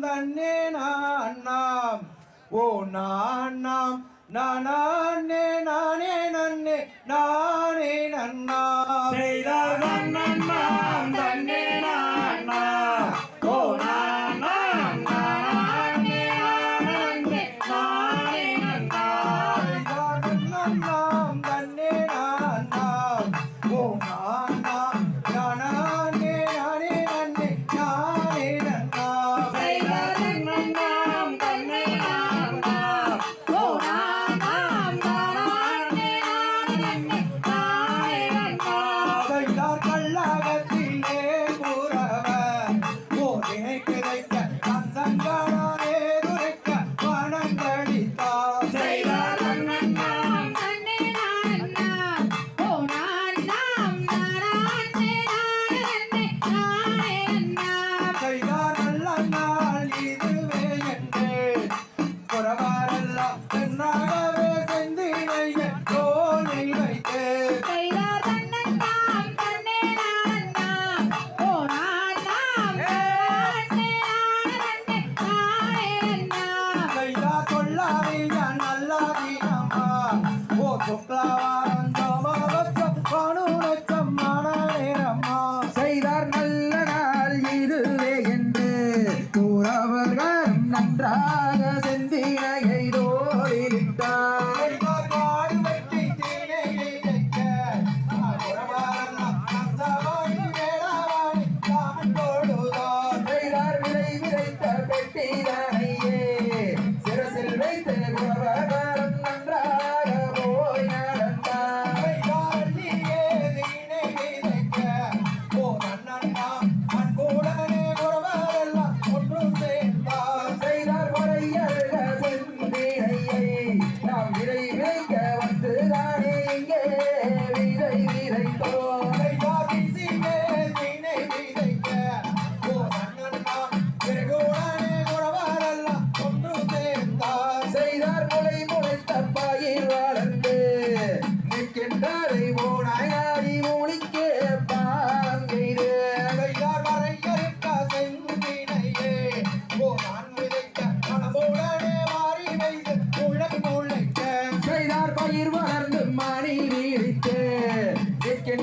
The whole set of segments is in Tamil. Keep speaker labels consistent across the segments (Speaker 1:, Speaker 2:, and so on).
Speaker 1: தன்னே நாம் ஓ நான் நாம் நானே நானே நன்னே நானே
Speaker 2: நன்னா
Speaker 1: தென்னாடவே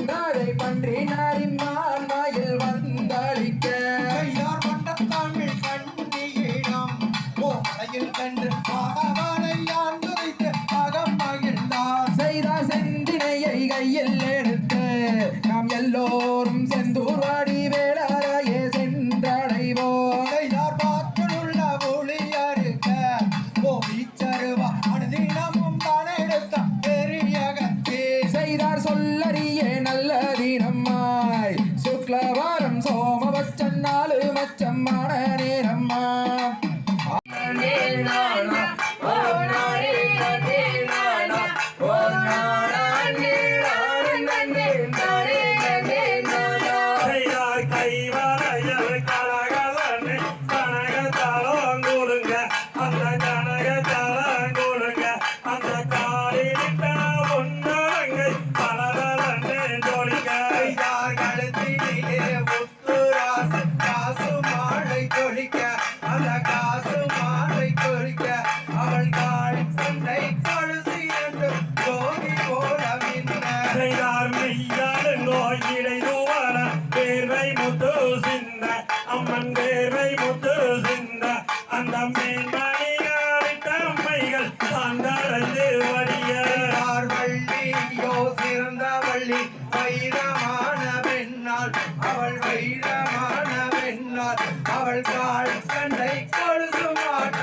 Speaker 1: நாளை
Speaker 3: பன்றினாரின் மாமாயில் வந்தளிக்க.
Speaker 1: ஐயார் கொண்ட தமிழ் கண்டியிடம் ஓசையில் கண்டு பகவானை ஆண்டுரைத்து அகம் மகிழ்ந்தார்.
Speaker 3: செய்த செந்தினையை கையில் எடுத்து நாம் எல்லோரும் செய்தார்
Speaker 1: மெய்யான நோய் இடைதோ கண்டை கொழுது மாட்ட